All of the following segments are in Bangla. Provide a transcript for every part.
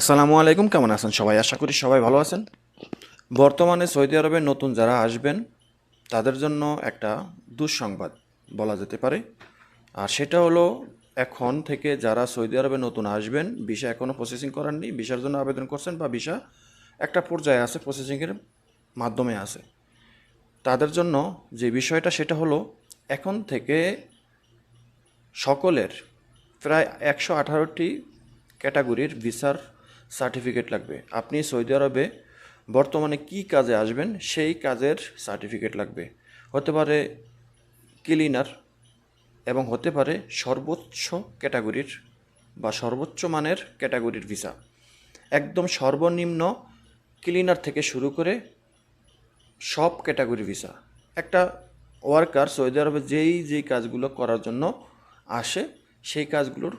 আসসালামু আলাইকুম, কেমন আছেন সবাই? আশা করি সবাই ভালো আছেন। বর্তমানে সৌদি আরবে নতুন যারা আসবেন, তাদের জন্য একটা দুঃসংবাদ বলা যেতে পারে। আর সেটা হলো, এখন থেকে যারা সৌদি আরবে নতুন আসবেন, ভিসা এখনও প্রসেসিং করাননি ভিসার জন্য আবেদন করছেন বা ভিসা একটা পর্যায়ে আছে প্রসেসিংয়ের মাধ্যমে আছে। তাদের জন্য যে বিষয়টা, সেটা হলো, এখন থেকে সকলের প্রায় একশো আঠারোটি ক্যাটাগরির ভিসার সার্টিফিকেট লাগবে। আপনি সৌদি আরবে বর্তমানে কি কাজে আসবেন, সেই কাজের সার্টিফিকেট লাগবে। হতে পারে ক্লিনার এবং হতে পারে সর্বোচ্চ ক্যাটাগরির বা সর্বোচ্চ মানের ক্যাটাগরির ভিসা। একদম সর্বনিম্ন ক্লিনার থেকে শুরু করে সব ক্যাটাগরি ভিসা। একটা ওয়ার্কার সৌদি আরবে যেই যেই কাজগুলো করার জন্য আসে, সেই কাজগুলোর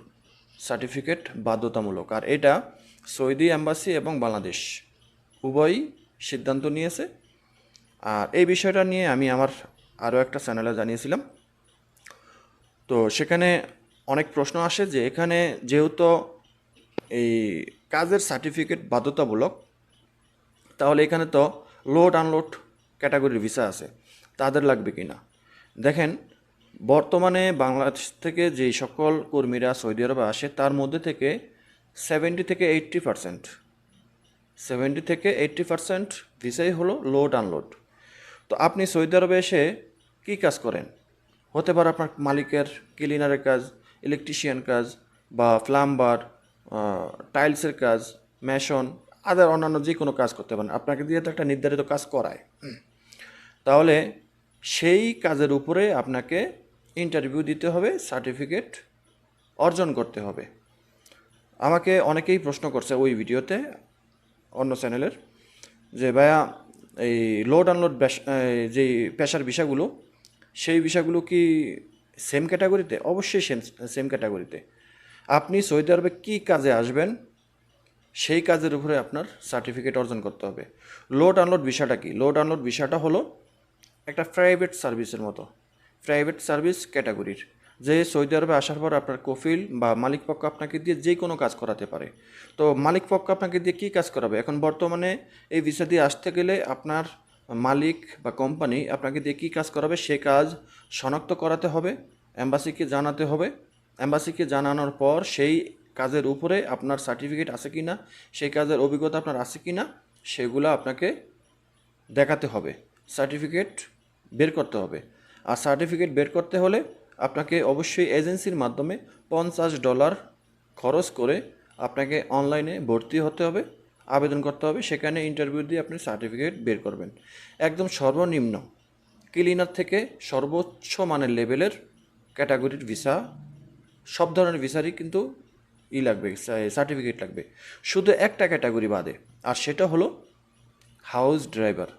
সার্টিফিকেট বাধ্যতামূলক। আর এটা সৌদি অ্যাম্বাসি এবং বাংলাদেশ উভয়ই সিদ্ধান্ত নিয়েছে। আর এই বিষয়টা নিয়ে আমি আমার আরও একটা চ্যানেলে জানিয়েছিলাম। তো সেখানে অনেক প্রশ্ন আসে যে এখানে যেহেতু এই কাজের সার্টিফিকেট বাধ্যতামূলক, তাহলে এখানে তো লোড আনলোড ক্যাটাগরির ভিসা আছে, তাদের লাগবে কি না? দেখেন, বর্তমানে বাংলাদেশ থেকে যেই সকল কর্মীরা সৌদি আরবে আসে, তার মধ্যে থেকে সেভেন্টি থেকে এইট্টি পারসেন্ট। সেভেন্টি থেকে এইট্টি পারসেন্ট ভিসাই হলো লোড আনলোড। তো আপনি সৌদি আরবে এসে কী কাজ করেন? হতে পারে আপনার মালিকের ক্লিনারের কাজ, ইলেকট্রিশিয়ান কাজ বা প্লাম্বার টাইলসের কাজ, মেশন, আদার অন্যান্য যে কোনো কাজ করতে পারেন। আপনাকে দিয়ে তো একটা নির্ধারিত কাজ করায়। তাহলে সেই কাজের উপরে আপনাকে ইন্টারভিউ দিতে হবে সার্টিফিকেট অর্জন করতে হবে। আমাকে অনেকেই প্রশ্ন করছে ওই ভিডিওতে, অন্য চ্যানেলের, যে ভাইয়া, এই লোড আনলোড যে পেশার বিষয়গুলো, সেই বিষয়গুলো কি সেম ক্যাটাগরিতে অবশ্যই সেম সেম ক্যাটাগরিতে আপনি সৌদি আরবে কী কাজে আসবেন, সেই কাজের উপরে আপনার সার্টিফিকেট অর্জন করতে হবে। লোড আনলোড বিষয়টা কি? লোড আনলোড বিষয়টা হলো একটা প্রাইভেট সার্ভিসের মতো প্রাইভেট সার্ভিস ক্যাটাগরির যে সৌদি আরবে আসার পর আপনার কফিল বা মালিক পক্ষ আপনাকে দিয়ে যে কোনো কাজ করাতে পারে। তো মালিক পক্ষ আপনাকে দিয়ে কী কাজ করাবে? এখন বর্তমানে এই ভিসা দিয়ে আসতে গেলে আপনার মালিক বা কোম্পানি আপনাকে দিয়ে কী কাজ করাবে? সে কাজ শনাক্ত করাতে হবে অ্যাম্বাসিকে জানাতে হবে। অ্যাম্বাসিকে জানানোর পর সেই কাজের উপরে আপনার সার্টিফিকেট আছে কি না, সেই কাজের অভিজ্ঞতা আপনার আছে কি না, সেগুলো আপনাকে দেখাতে হবে। সার্টিফিকেট বের করতে হবে। আর সার্টিফিকেট বের করতে হলে আপনাকে অবশ্যই এজেন্সির মাধ্যমে পঞ্চাশ ডলার খরচ করে আপনাকে অনলাইনে ভর্তি হতে হবে, আবেদন করতে হবে, সেখানে ইন্টারভিউ দিয়ে আপনি সার্টিফিকেট বের করবেন। একদম সর্বনিম্ন ক্লিনার থেকে সর্বোচ্চ মানের লেভেলের ক্যাটাগরির ভিসা সব ধরনের ভিসারই কিন্তু ই লাগবে সার্টিফিকেট লাগবে। শুধু একটা ক্যাটাগরি বাদে, আর সেটা হলো হাউস ড্রাইভার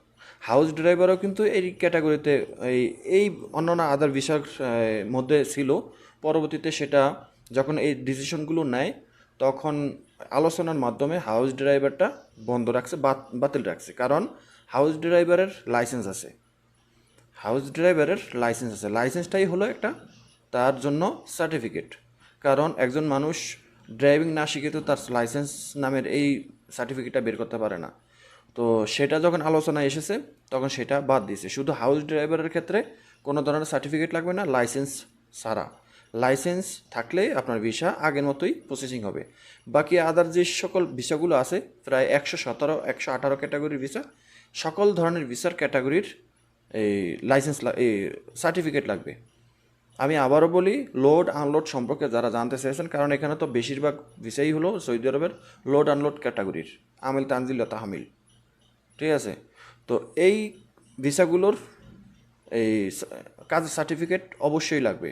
হাউস ড্রাইভারও কিন্তু এই ক্যাটাগরিতে এই এই অন্যান্য আদার বিষয়ের মধ্যে ছিল। পরবর্তীতে সেটা যখন এই ডিসিশনগুলো নেয়, তখন আলোচনার মাধ্যমে হাউস ড্রাইভারটা বন্ধ রাখছে, বাত- বাতিল রাখছে। কারণ হাউস ড্রাইভারের লাইসেন্স আছে। হাউস ড্রাইভারের লাইসেন্স আছে। লাইসেন্সটাই হলো একটা তার জন্য সার্টিফিকেট কারণ একজন মানুষ ড্রাইভিং না শিখে তো তার লাইসেন্স নামের এই সার্টিফিকেটটা বের করতে পারে না। তো সেটা যখন আলোচনায় এসেছে, তখন সেটা বাদ দিয়েছে। শুধু হাউস ড্রাইভারের ক্ষেত্রে কোনো ধরনের সার্টিফিকেট লাগবে না লাইসেন্স ছাড়া। লাইসেন্স থাকলেই আপনার ভিসা আগের মতোই প্রসেসিং হবে। বাকি আদার যে সকল ভিসাগুলো আছে, প্রায় একশো সতেরো, একশো আঠারো ক্যাটাগরির ভিসা সকল ধরনের ভিসার ক্যাটাগরির এই লাইসেন্স এই সার্টিফিকেট লাগবে। আমি আবারও বলি লোড আনলোড সম্পর্কে যারা জানতে চেয়েছেন, কারণ এখানে তো বেশিরভাগ ভিসাই হলো সৌদি আরবের লোড আনলোড ক্যাটাগরির আমিল তানজিল তাহামিল। ঠিক আছে? তো এই ভিসাগুলোর এই কাজের সার্টিফিকেট অবশ্যই লাগবে।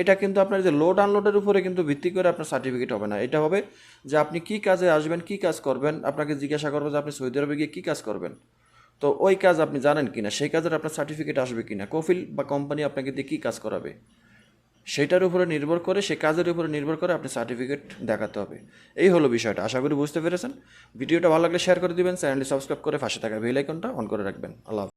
এটা কিন্তু আপনার যে লোড আনলোডের উপরে কিন্তু ভিত্তি করে আপনার সার্টিফিকেট হবে না। এটা হবে যে আপনি কি কাজে আসবেন, কি কাজ করবেন, আপনাকে জিজ্ঞাসা করব যে আপনি সৌদি আরবে গিয়ে কী কাজ করবেন। তো ওই কাজ আপনি জানেন কিনা, সেই কাজের আপনার সার্টিফিকেট আসবে কিনা, কফিল বা কোম্পানি আপনাকে দিয়ে কী কাজ করাবে? সেটার উপরে নির্ভর করে, সে কাজের উপরে নির্ভর করে আপনি সার্টিফিকেট দেখাতে হবে। এই হলো বিষয়টা। আশা করি বুঝতে পেরেছেন। ভিডিওটা ভালো লাগলে শেয়ার করে দিবেন চ্যানেলটি সাবস্ক্রাইব করে পাশে থাকা বেল আইকনটা অন করে রাখবেন। আল্লাহ।